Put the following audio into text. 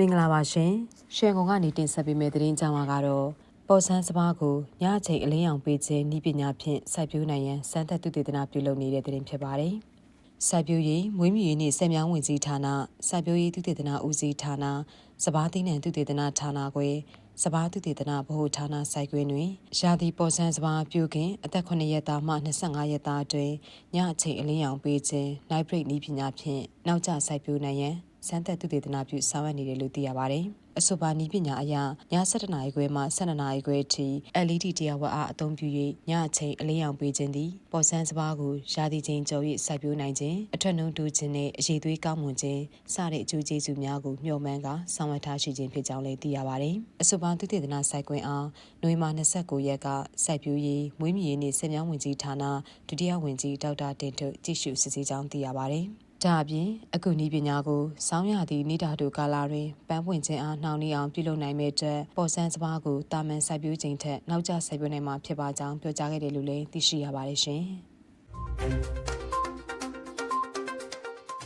မင်္ဂလာပါရှင်ရှယ်ကုန်ကနေတင်ဆက်ပေးမယ့်သတင်းကြောင်းကတော့ပေါ်ဆန်းစပါးကိုညအချိန်အလင်းရောင်ပေးခြင်းဤပညာဖြင့်စိုက်ပျိုးနိုင်ရန်စံသက်သူတေသနာပြုလုပ်နေတဲ့သတင်းဖြစ်ပါတယ်စိုက်ပျိုးရေးမွေးမြူရေးနှင့်ဆက်မြောင်းဝင်ကြီးဌာနစိုက်ပျိုးရေးသူတေသနာဦးစီးဌာနစပားသိန်းနှံသူတေသနာဌာနခွဲစပားသူတေသနာဗဟိုဌာနစိုက်ကွင်းတွင်ရာသီပေါ်ဆန်းစပါးပြုခင်အသက်9ရက်သားမှ25ရက်သားအတွင်းညအချိန်အလင်းရောင်ပေးခြင်း night break ဤပညာဖြင့်နောက်ကျစိုက်ပျိုးနိုင်ရန် စမ်းသက်သူတေသနာပြုဆောင်ရွက်နေတယ်လို့သိရပါတယ်။အဆိုပါနည်းပညာအရည7:00နာရီခွဲမှ12:00နာရီခွဲအထိ LED တရားဝတ်အားအသုံးပြု၍ညအချိန်အလင်းရောင်ပေးခြင်းသည်ပေါ်ဆန်းစပါးကိုရာသီချိန်ကျော်၍စိုက်ပျိုးနိုင်ခြင်းအထက်နှုန်းတူခြင်းနှင့်အရေးသွေးကောင်းမွန်ခြင်းစတဲ့အကျိုးကျေးဇူးများကိုမျှော်မှန်းကဆောင်ရွက်ထားရှိခြင်းဖြစ်ကြောင်းလည်းသိရပါတယ်။အဆိုပါသူတေသနာစိုက်ကွင်းအားနွေမာ29ရက်ကစိုက်ပျိုးရေးမွေးမြူရေးနှင့်ဆက်မြောင်းဝင်ကြီးဌာနဒုတိယဝင်ကြီးဒေါက်တာတင်ထွတ်ကြည့်ရှုစစ်ဆေးကြောင်းသိရပါတယ်။ ဒါအပြင်အခုနည်းပညာကိုစောင်းရသည့်နေဓာတုကာလာတွင်ပန်းပွင့်ခြင်းအားနှောင့်နှေးအောင်ပြုလုပ်နိုင်မဲ့အတွက်ပေါ်ဆန်းစပါးကိုတာမန်စိုက်ပျိုးခြင်းထက်နောက်ကျစိုက်ပျိုးနိုင်မှာဖြစ်ပါကြောင်းပြောကြားခဲ့တယ်လို့လည်းသိရှိရပါတယ်ရှင်။